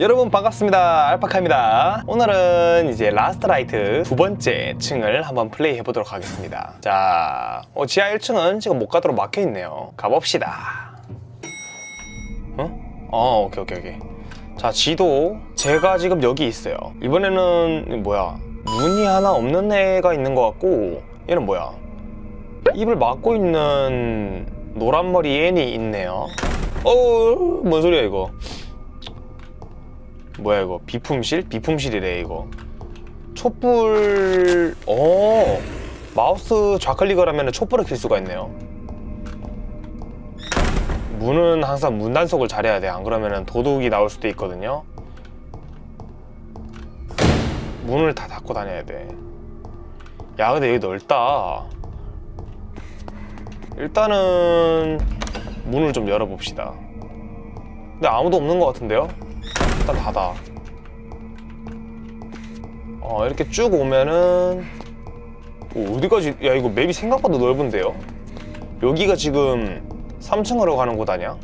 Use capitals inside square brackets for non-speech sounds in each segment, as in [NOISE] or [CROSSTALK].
여러분 반갑습니다. 알파카입니다. 오늘은 이제 라스트라이트 두 번째 층을 한번 플레이 해보도록 하겠습니다. 자 어, 지하 1층은 지금 못 가도록 막혀있네요. 가봅시다. 어? 어 오케이 오케이 오케이. 자 지도 제가 지금 여기 있어요. 이번에는 뭐야? 문이 하나 없는 애가 있는 것 같고 얘는 뭐야? 입을 막고 있는 노란머리 애니 있네요. 어뭔 소리야 이거 뭐야 이거? 비품실? 비품실이래 이거. 촛불 어. 마우스 좌클릭을 하면 촛불을 켤 수가 있네요. 문은 항상 문 단속을 잘해야 돼 안 그러면 도둑이 나올 수도 있거든요. 문을 다 닫고 다녀야 돼야 근데 여기 넓다. 일단은 문을 좀 열어봅시다. 근데 아무도 없는 것 같은데요? 일단 닫아 어 이렇게 쭉 오면은 오, 어디까지 야 이거 맵이 생각보다 넓은데요 여기가 지금 3층으로 가는 곳 아니야?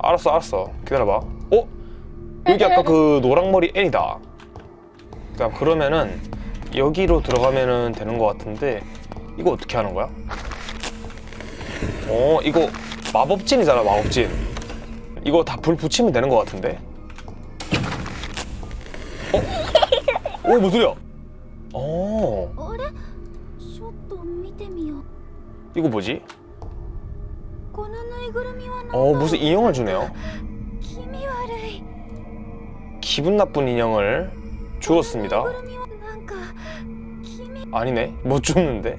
알았어 알았어 기다려봐 어? 여기 아까 그 노랑머리 애니다 그러니까 그러면은 여기로 들어가면은 되는 것 같은데 이거 어떻게 하는 거야? 어 이거 마법진이잖아, 마법진. 이거 다 불 붙이면 되는 것 같은데. 어? 오, 무슨 소리야? 어, あれちょっと見てみよう 이거 뭐지? このぬいぐるみは何 어, 무슨 인형을 주네요. 気味悪い 기분 나쁜 인형을 주었습니다. ぬいぐるみはなんか気味 아니네 못 죽는데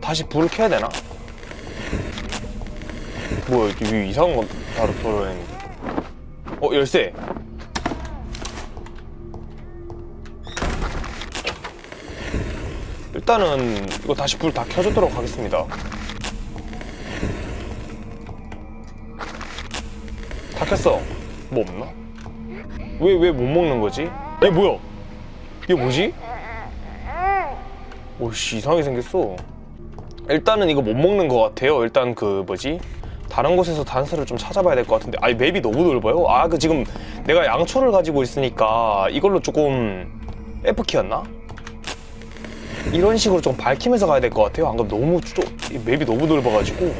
다시 불을 켜야 되나? 뭐야 이게 왜 이상한 건 바로 돌아다니는데 어 열쇠 일단은 이거 다시 불 다 켜주도록 하겠습니다 다 켰어 뭐 없나? 왜 왜 못 먹는 거지? 얘 뭐야? 이게 뭐지? 오씨 이상하게 생겼어 일단은 이거 못 먹는 것 같아요 일단 그 뭐지 다른 곳에서 단서를 좀 찾아봐야 될 것 같은데. 아니 맵이 너무 넓어요? 아 그 지금 내가 양초를 가지고 있으니까 이걸로 조금 F키였나? 이런 식으로 좀 밝히면서 가야 될 것 같아요. 안 그럼 너무 좀이 맵이 너무 넓어가지고.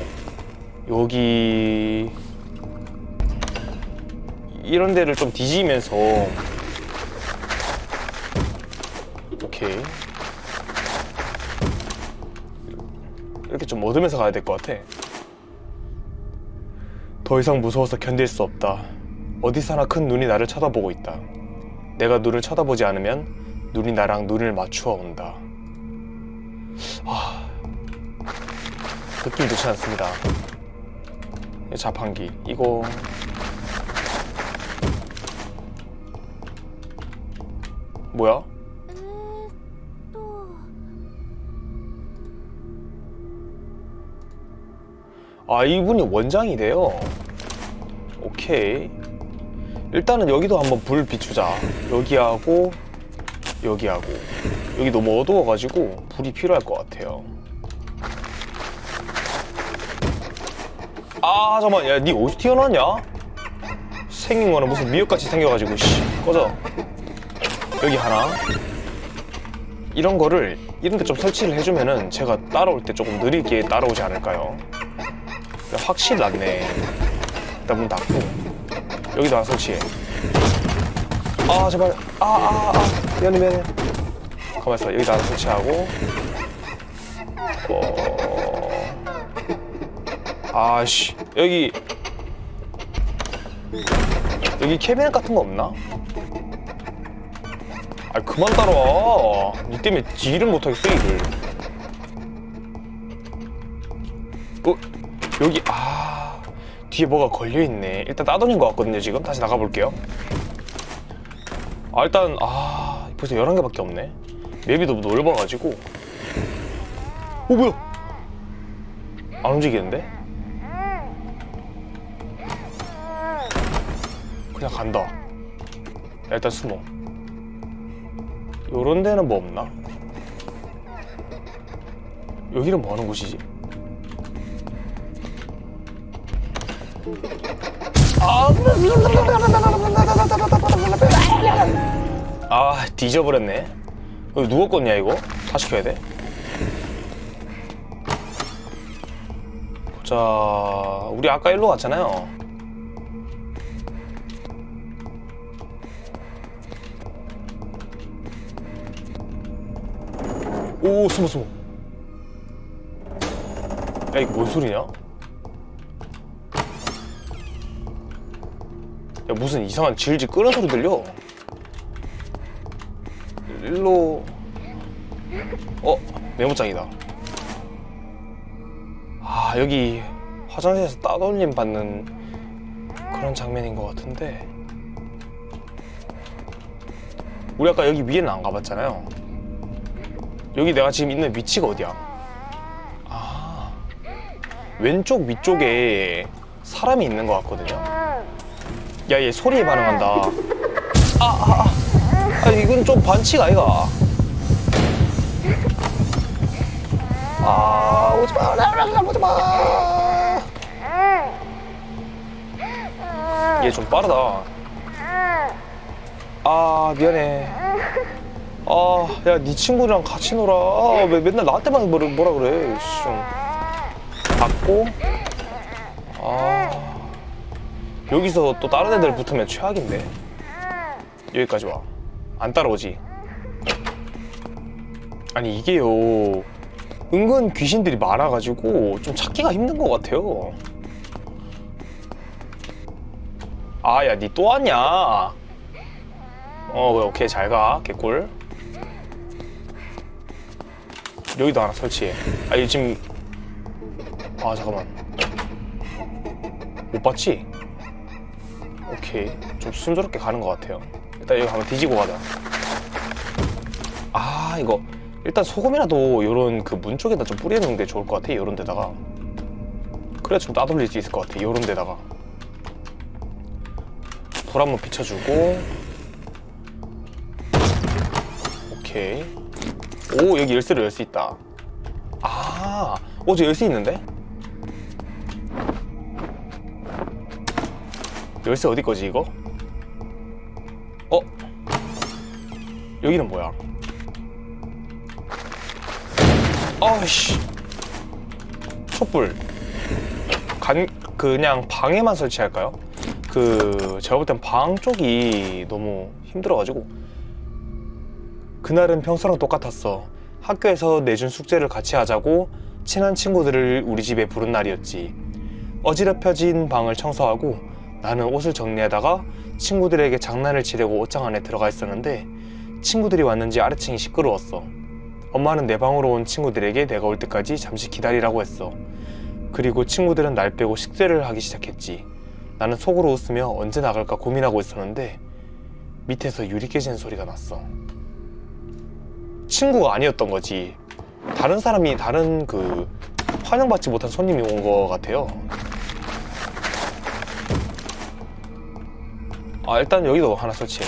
여기 이런 데를 좀 뒤지면서. 오케이. 이렇게 좀 얻으면서 가야 될 것 같아. 더 이상 무서워서 견딜 수 없다. 어디서나 큰 눈이 나를 쳐다보고 있다. 내가 눈을 쳐다보지 않으면 눈이 나랑 눈을 맞추어 온다. 아, 느낌 좋지 않습니다. 이 자판기 이거 뭐야? 아 이분이 원장이래요. 오케이. 일단은 여기도 한번 불 비추자. 여기하고 여기하고. 여기 너무 어두워가지고 불이 필요할 것 같아요. 아 잠깐만. 야니 어디서 튀어나왔냐? 생긴 거는 무슨 미역같이 생겨가지고 씨. 꺼져. 여기 하나. 이런 거를 이런 데 좀 설치를 해주면은 제가 따라올 때 조금 느리게 따라오지 않을까요? 확실히 낫네. 일단 문 닫고 여기다 설치해. 아 제발 아아 아, 아. 미안해 미안해. 가만 있어 여기다 설치하고 어 아씨 여기 여기 캐비넷 같은 거 없나? 아 그만 따라와. 니 때문에 딜을 못하겠어 이를. 여기 아 뒤에 뭐가 걸려 있네. 일단 따돌린 것 같거든요 지금. 다시 나가 볼게요. 아 일단 아 벌써 11개밖에 없네. 맵이 너무 넓어가지고. 어 뭐야? 안 움직이는데? 그냥 간다. 야, 일단 숨어. 요런 데는 뭐 없나? 여기는 뭐 하는 곳이지? 아 뒤져버렸네 이거 누구 거냐 이거? 다 시켜야 돼? 보자 우리 아까 일로 갔잖아요 오 숨어 숨어 야 이거 뭔 소리냐? 야 무슨 이상한 질질 끄는 소리 들려? 일로. 어 메모장이다. 아 여기 화장실에서 따돌림 받는 그런 장면인 것 같은데. 우리 아까 여기 위에는 안 가봤잖아요. 여기 내가 지금 있는 위치가 어디야? 아 왼쪽 위쪽에 사람이 있는 것 같거든요 야 얘 소리에 반응한다. 아, 아, 아. 아. 이건 좀 반칙 아이가. 아 오지마. 오지마. 얘 좀 빠르다. 아 미안해. 아야 네 친구랑 같이 놀아. 아, 왜 맨날 나한테만 뭐라, 뭐라 그래. 씨, 좀. 받고 아 여기서 또 다른 애들 붙으면 최악인데. 여기까지 와. 안 따라오지? 아니 이게요. 은근 귀신들이 많아가지고 좀 찾기가 힘든 것 같아요. 아야 니 또 왔냐? 어 그래, 오케이 잘가 개꿀. 여기도 하나 설치해. 아 이거 지금 아 잠깐만. 못 봤지? 오케이 좀 순조롭게 가는 것 같아요. 일단 여기 한번 뒤지고 가자. 아 이거 일단 소금이라도 요런 그 문 쪽에다 좀 뿌려놓는 게 좋을 것 같아 요런 데다가. 그래야 좀 따돌릴 수 있을 것 같아 요런 데다가. 불 한번 비춰주고. 오케이. 오 여기 열쇠를 열 수 있다. 아 어제 열쇠 있는데? 열쇠 어디 거지 이거? 어? 여기는 뭐야? 아씨 촛불 간 그냥 방에만 설치할까요? 그 제가 볼 땐 방 쪽이 너무 힘들어가지고 그날은 평소랑 똑같았어 학교에서 내준 숙제를 같이 하자고 친한 친구들을 우리 집에 부른 날이었지 어지럽혀진 방을 청소하고 나는 옷을 정리하다가 친구들에게 장난을 치려고 옷장 안에 들어가 있었는데 친구들이 왔는지 아래층이 시끄러웠어. 엄마는 내 방으로 온 친구들에게 내가 올 때까지 잠시 기다리라고 했어. 그리고 친구들은 날 빼고 식사를 하기 시작했지. 나는 속으로 웃으며 언제 나갈까 고민하고 있었는데 밑에서 유리 깨지는 소리가 났어. 친구가 아니었던 거지. 다른 사람이 다른 그 환영받지 못한 손님이 온 거 같아요. 아 일단 여기도 하나 설치해.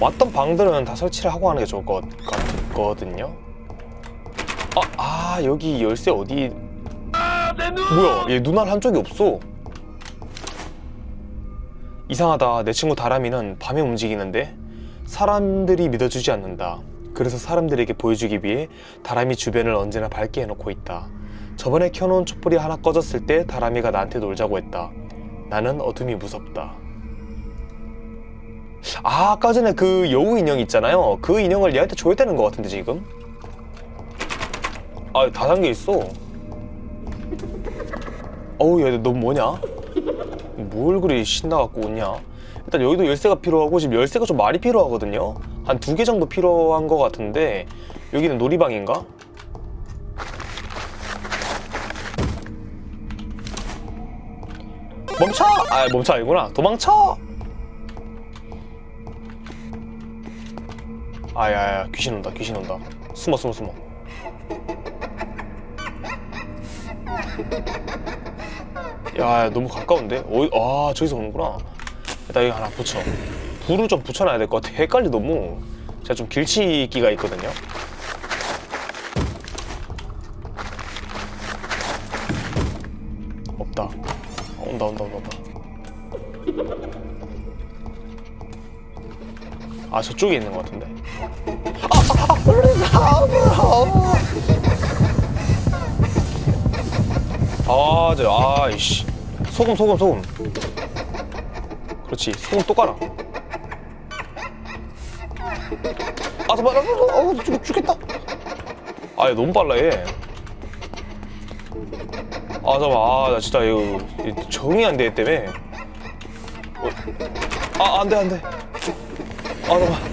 왔던 방들은 다 설치를 하고 하는 게 좋을 것 같거든요. 아, 아 여기 열쇠 어디? 뭐야 얘 눈알 한쪽이 없어. 이상하다. 내 친구 다람이는 밤에 움직이는데 사람들이 믿어주지 않는다. 그래서 사람들에게 보여주기 위해 다람이 주변을 언제나 밝게 해놓고 있다. 저번에 켜놓은 촛불이 하나 꺼졌을 때 다람이가 나한테 놀자고 했다. 나는 어둠이 무섭다 아, 아까 전에 그 여우 인형 있잖아요. 그 인형을 얘한테 줘야 되는 것 같은데 지금. 아, 다 담겨 있어. 어우, 야, 너 뭐냐? 뭘 그리 신나갖고 오냐? 일단 여기도 열쇠가 필요하고 지금 열쇠가 좀 많이 필요하거든요. 한 두 개 정도 필요한 것 같은데 여기는 놀이방인가? 멈춰! 아, 멈춰 아니구나. 도망쳐! 아야야 귀신 온다 귀신 온다. 숨어 숨어 숨어. 야 야, 너무 가까운데? 어, 아 저기서 오는구나. 일단 여기 하나 붙여. 불을 좀 붙여놔야 될 것 같아. 헷갈리 너무. 제가 좀 길치기가 있거든요. 없다. 온다 온다 온다 온다. 아 저쪽에 있는 것 같은데 아, 저, 아 이씨. 소금, 소금, 소금. 그렇지. 소금 또 깔아. 아, 잠깐만. 어, 죽, 죽겠다. 아, 얘 너무 빨라, 얘. 아, 잠깐만. 아, 나 진짜 이거 적응이 안 되기 때문에. 어, 아, 안 돼, 안 돼. 아, 잠깐만.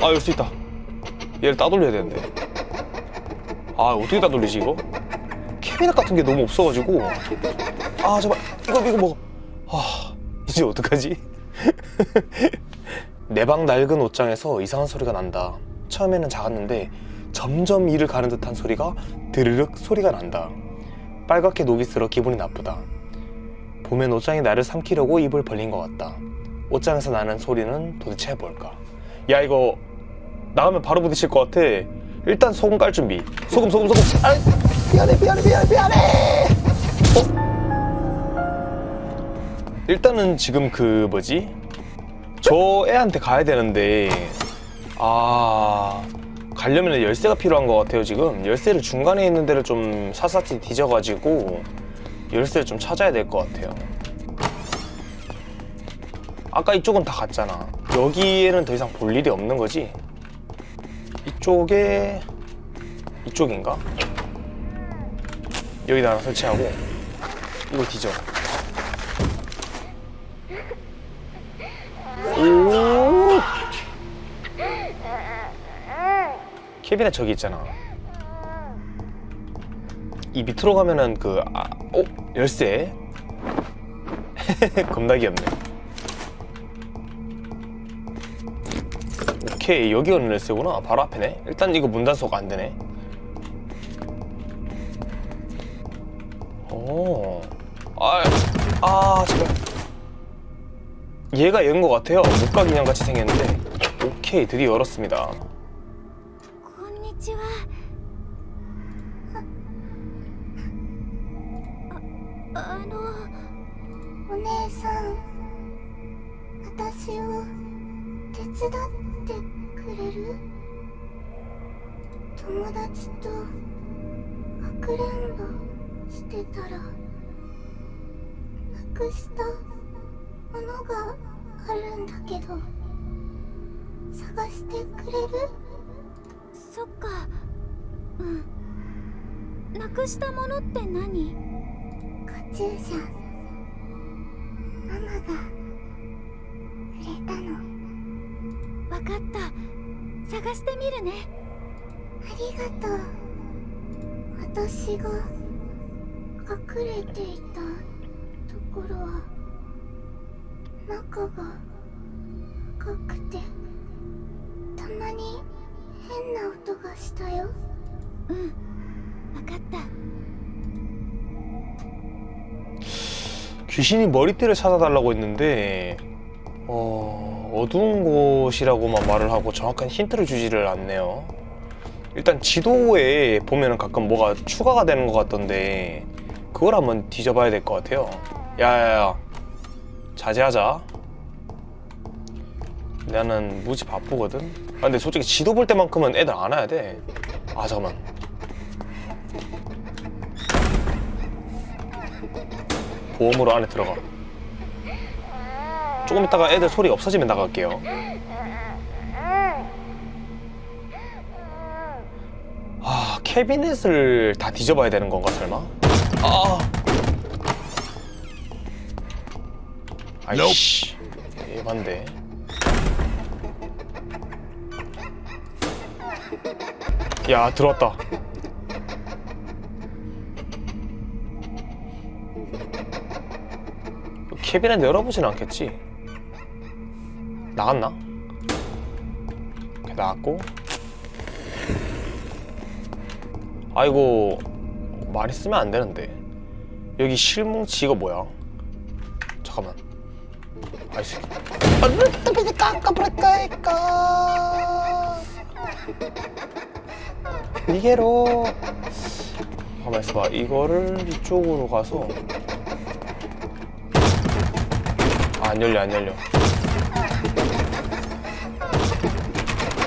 아, 열 수 있다. 얘를 따돌려야 되는데. 아, 어떻게 따돌리지, 이거? 캐비넷 같은 게 너무 없어가지고. 아 잠깐 이거 이거 먹어. 아 이제 어떡하지? [LAUGHS] 내 방 낡은 옷장에서 이상한 소리가 난다. 처음에는 작았는데 점점 이를 가는 듯한 소리가 드르륵 소리가 난다. 빨갛게 녹이 슬어 기분이 나쁘다. 봄엔 옷장이 나를 삼키려고 입을 벌린 것 같다. 옷장에서 나는 소리는 도대체 뭘까? 야 이거 나가면 바로 부딪힐 것 같아. 일단 소금 깔 준비. 소금 소금 소금. 아, 미안해 미안해 미안해 미안해. 어? 일단은 지금 그 뭐지? 저 애한테 가야 되는데. 아 가려면 열쇠가 필요한 것 같아요 지금. 열쇠를 중간에 있는 데를 좀 사사치 뒤져가지고 열쇠를 좀 찾아야 될 것 같아요. 아까 이쪽은 다 갔잖아. 여기에는 더 이상 볼 일이 없는 거지 이쪽에 이쪽인가? 여기다 하나 설치하고 이거 뒤져. 오! 캐비넷 저기 있잖아. 이 밑으로 가면은 그 아, 어? 열쇠? [LAUGHS] 겁나 귀엽네 오케이 여기 오는 열쇠구나 바로 앞에네 일단 이거 문 단서가 안 되네 오. 아, 아, 제발. 얘가 얘인 것 같아요. 목각 인형 같이 생겼는데. 오케이, 드디어 열었습니다. こんにちはああのお姉さん私を手伝って くれる？友達とかくれんぼしてたらなくしたものがあるんだ。けど探してくれるそっかうんなくしたものって何カチューシャママがくれたのわかった探してみるねありがとう私が隠れていたところは中が赤くてたまに変な音がしたようんわかった 귀신이 머리띠를 찾아달라고 했는데, 어, 어두운 곳이라고만 말을 하고 정확한 힌트를 주지를 않네요. 일단 지도에 보면은 가끔 뭐가 추가가 되는 것 같던데, 그걸 한번 뒤져봐야 될 것 같아요. 야야야, 자제하자. 나는 무지 바쁘거든. 아, 근데 솔직히 지도 볼 때만큼은 애들 안 와야 돼. 아 잠깐만. 보험으로 안에 들어가. 조금 있다가 애들 소리 없어지면 나갈게요. 아, 캐비넷을 다 뒤져봐야 되는 건가, 설마? 아. 아이씨. 에반데. 야, 들어왔다. 캐비넷 열어보진 않겠지? 나갔나? 이렇게 나갔고. 아이고 말이 쓰면 안 되는데. 여기 실뭉치 이거 뭐야? 잠깐만. 아이씨. 이게로. 가만 있어봐. 이거를 이쪽으로 가서. 아, 안 열려, 안 열려.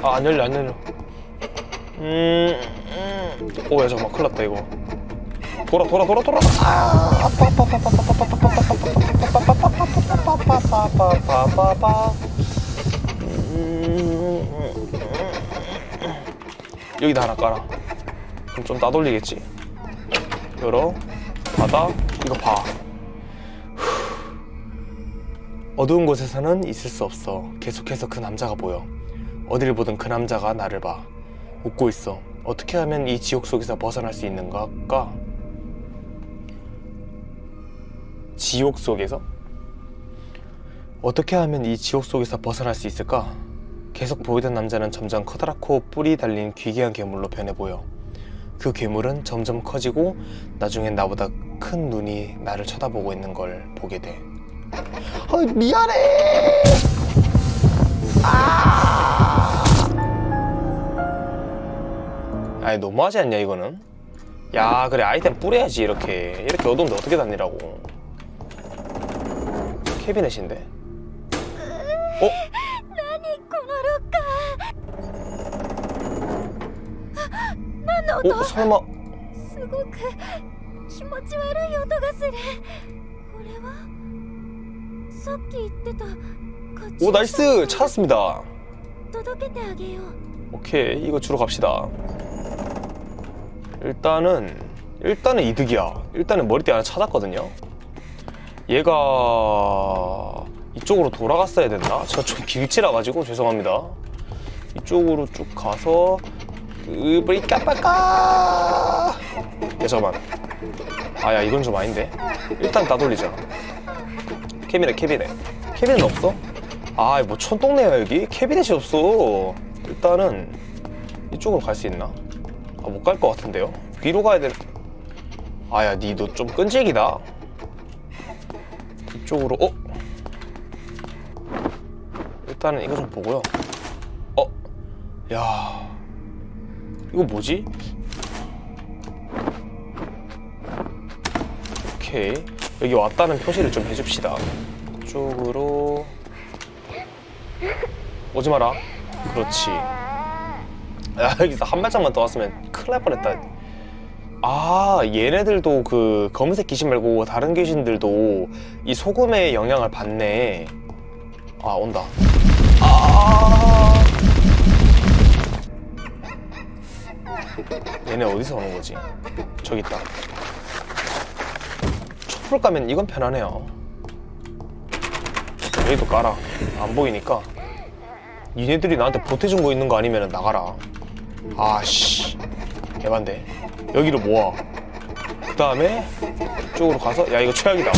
아, 안 열려, 안 열려. 음, 음. 오, 야, 잠깐만, 큰일 났다, 이거. 돌아, 돌아, 돌아, 돌아. 아. 음, 여기다 하나 깔아. 그럼 좀 따돌리겠지. 열어, 닫아, 이거 봐. 어두운 곳에서는 있을 수 없어. 계속해서 그 남자가 보여. 어딜 보든 그 남자가 나를 봐. 웃고 있어. 어떻게 하면 이 지옥 속에서 벗어날 수 있는가? 지옥 속에서? 어떻게 하면 이 지옥 속에서 벗어날 수 있을까? 계속 보이던 남자는 점점 커다랗고 뿔이 달린 귀귀한 괴물로 변해 보여. 그 괴물은 점점 커지고 나중엔 나보다 큰 눈이 나를 쳐다보고 있는 걸 보게 돼. 어, 미안해. 아! 아니 너무하지 않냐 이거는? 야 그래 아이템 뿌려야지 이렇게 이렇게 어두운데 어떻게 다니라고? 캐비넷인데? 어? 何このロッカーあ何の音 어? 설마 すごく気持ち悪い音がするこれはさっき言ってたカチューシャ 오 나이스 찾았습니다. 届けてあげよう 오케이 이거 주러 갑시다. 일단은 일단은 이득이야. 일단은 머리띠 하나 찾았거든요. 얘가 이쪽으로 돌아갔어야 됐나? 저좀 길치라 가지고 죄송합니다. 이쪽으로 쭉 가서 으브리 까빠까. 야 잠깐만. 아야 이건 좀 아닌데. 일단 따돌리자. 캐비넷 캐비넷. 캐비넷 없어? 아, 뭐 촌동네야 여기? 캐비넷이 없어. 일단은 이쪽으로 갈 수 있나? 아, 못 갈 것 같은데요. 위로 가야 될. 아야, 니 너 좀 끈질기다. 이쪽으로. 어? 일단은 이거 좀 보고요. 어? 야. 이거 뭐지? 오케이. 여기 왔다는 표시를 좀 해줍시다. 이쪽으로. 오지 마라. 그렇지. 야, 여기서 한 발짝만 더 왔으면 큰일 날 뻔했다. 아, 얘네들도 그 검은색 귀신 말고 다른 귀신들도 이 소금의 영향을 받네. 아, 온다. 아. 얘네 어디서 오는 거지? 저기 있다. 촛불 까면 이건 편하네요. 여기도 깔아. 안 보이니까. 니네들이 나한테 보태준 거 있는 거 아니면 나가라. 아씨. 에반데. 여기로 모아. 그 다음에 이쪽으로 가서 야 이거 최악이다.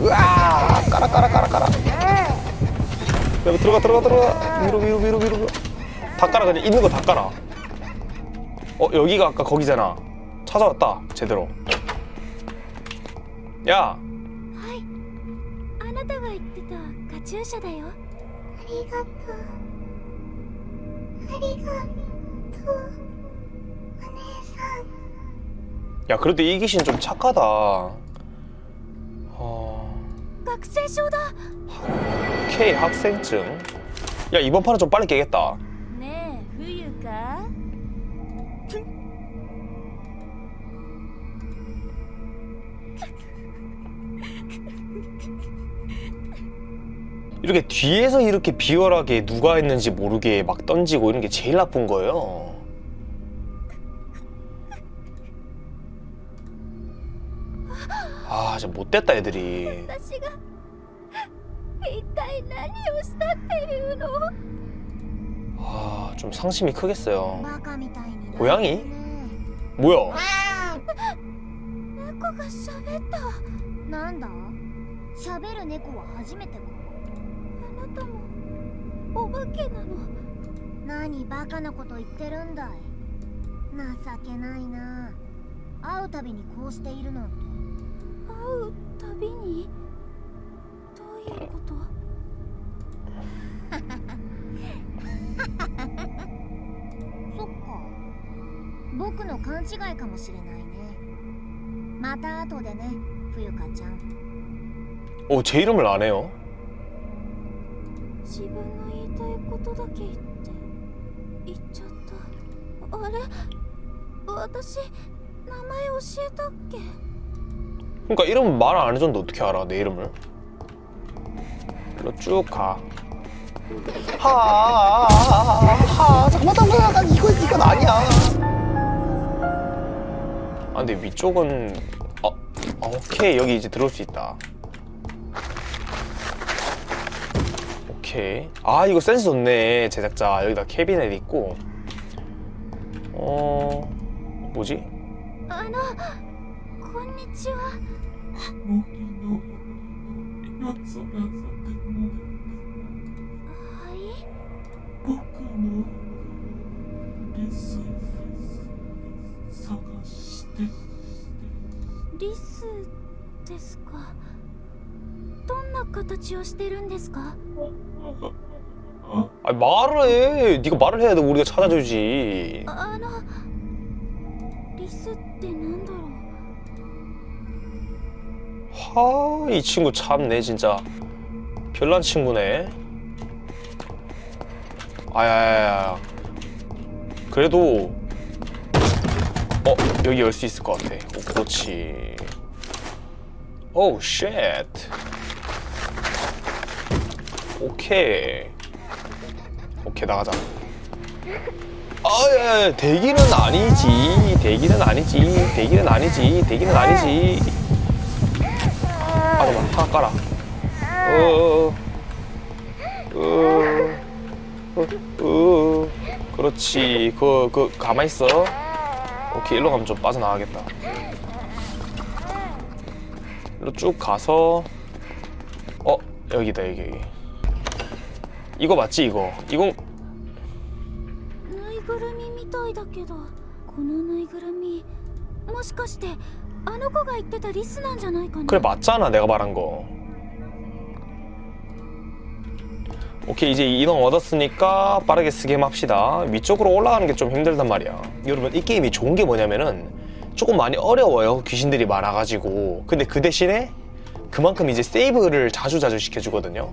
으아! 깔아 깔아 깔아 깔아. 야 들어가 들어가 들어가. 위로 위로 위로 위로. 위로. 다 깔아 그냥 있는 거 다 깔아. 어 여기가 아까 거기잖아. 찾아왔다 제대로. 야 はいあなたが言ってたカチューシャだよありがとう 야 그래도 이 귀신 좀 착하다. 어... 학생 쇼다. K 학생증. 야 이번 판은 좀 빨리 깨겠다. 이렇게 뒤에서 이렇게 비열하게 누가 했는지 모르게 막 던지고 이런 게 제일 나쁜 거예요. 아, 진짜 못됐다 애들이. 아, 좀 상심이 크겠어요. 고양이? 뭐야? 猫が喋ったなんだ喋る猫は初めてかあなたもお化けなの何バカなこと言ってるんだい情けないな会うたびにこうしているなんて会うたびにどういうこと[LAUGHS] そっか僕の勘違いかもしれないねまた後でね 冬香ちゃん 오, 제 이름을 안 해요. 自分の言いたいことだけ言って言っちゃったあれ私名前教えたっけ 그러니까 이름 말 안 해줬는데 어떻게 알아, 내 이름을? 일로 쭉 가. 하, 하, 잠깐만, 잠깐만, 이건, 이건 아니야. 아, 근데 위쪽은, 어, 아, 오케이, 여기 이제 들어올 수 있다. 이렇게 아 이거 센스 좋네 제작자 여기다 캐비넷 있고 어... 뭐지? 아나 곤니치와 んな形をしてるんですか 아, 아 말을 해. 네가 말을 해야 돼. 우리가 찾아주지. あのリスってなんだろう 하, 이 친구 참네 진짜. 별난 친구네. 아야야야. 그래도 어 여기 열 수 있을 것 같아. 오, 그렇지. 오우 쉣. 오케이. 오케이 나가자. 아야 대기는 아니지. 대기는 아니지. 대기는 아니지. 대기는 아니지. 아, 잠깐만, 하나 깔아. 어, 어, 어, 어, 그렇지. 그, 그, 가만히 있어. 오케이, 일로 가면 좀 빠져나가겠다. 일로 쭉 가서, 어, 여기다, 여기, 여기. 이거 맞지, 이거? 이건, ぬいぐるみみたいだけどこのぬいぐるみもしかしてあの子が言ってたリスなんじゃないかな 그래, 맞잖아, 내가 말한 거. 오케이, 이제 인원 얻었으니까 빠르게 스겜 합시다. 위쪽으로 올라가는 게 좀 힘들단 말이야. 여러분, 이 게임이 좋은 게 뭐냐면은 조금 많이 어려워요. 귀신들이 많아가지고. 근데 그 대신에 그만큼 이제 세이브를 자주자주 시켜주거든요.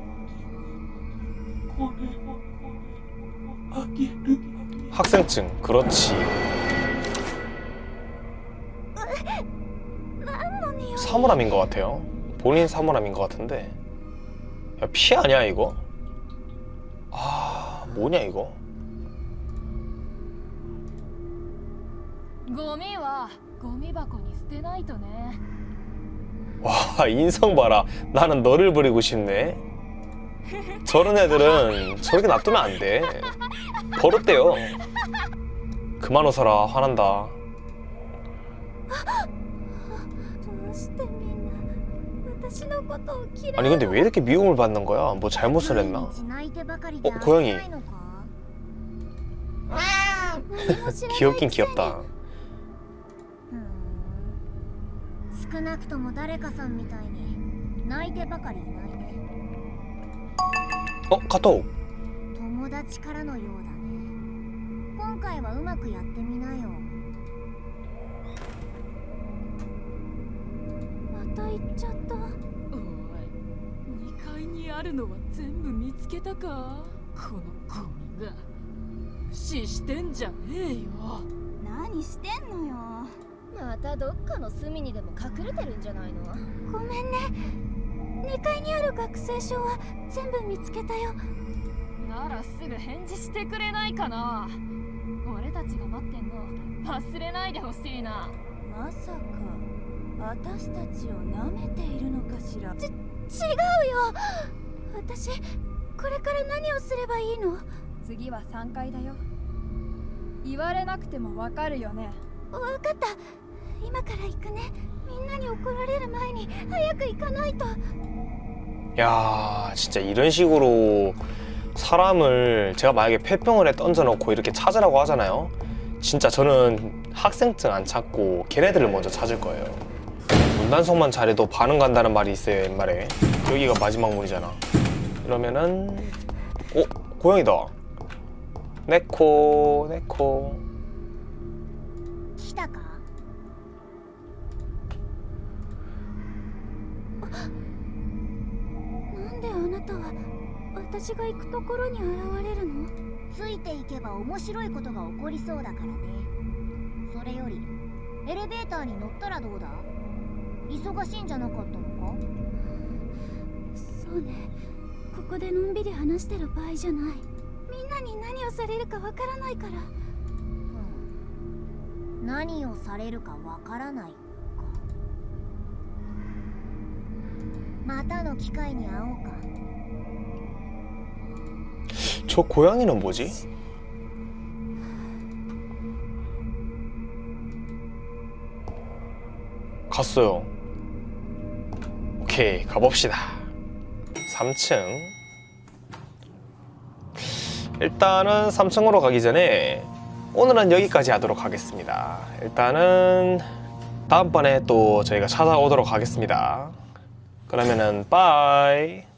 학생증 그렇지. 사물함인 것 같아요. 본인 사물함인 것 같은데. 야, 피 아니야 이거? 아 뭐냐 이거? 와 인성 봐라. 나는 너를 부리고 싶네. 저런 애들은 저렇게 놔두면 안 돼. 버릇돼요. 그만 웃어라 화난다. どうしてみんな私のことを嫌い 아니 근데 왜 이렇게 미움을 받는 거야? 뭐 잘못을 했나? 毎日泣いてばかりで 어, 고양이. 飽きないのか何[LAUGHS] も知らない 귀엽긴 귀엽다. ふーん少なくとも誰かさんみたいに泣いてばかりいない あ勝とう友達からのようだね。今回はうまくやってみなよ。また行っちゃった？おい2階にあるのは全部見つけたか？このゴミが。無視してんじゃねえよ。何してんのよ。またどっかの隅にでも隠れてるんじゃないの？ごめんね。2階にある学生証は全部見つけたよ。ならすぐ返事してくれないかな。俺たちが待ってんの忘れないでほしいな。まさか私たちを舐めているのかしら。ち違うよ。私これから何をすればいいの？次は3階だよ。言われなくてもわかるよね。わかった。今から行くね みんなに怒られる前に早く行かないと 야 진짜 이런 식으로 사람을 제가 만약에 폐병원에 던져놓고 이렇게 찾으라고 하잖아요 진짜 저는 학생증 안 찾고 걔네들을 먼저 찾을 거예요 문단속만 잘해도 반응 간다는 말이 있어요 옛말에 여기가 마지막 문이잖아 이러면은 어? 고양이다 네코 네코 来たか なんであなたは私が行くところに現れるの？ついていけば面白いことが起こりそうだからね。それよりエレベーターに乗ったらどうだ？忙しいんじゃなかったのか？そうね。ここでのんびり話してる場合じゃない。みんなに何をされるかわからないから。何をされるかわからないか。またの機会に会おうか 저 고양이는 뭐지? 갔어요. 오케이, 가봅시다. 3층. 일단은 3층으로 가기 전에 오늘은 여기까지 하도록 하겠습니다. 일단은 다음번에 또 저희가 찾아오도록 하겠습니다. 그러면은 빠이.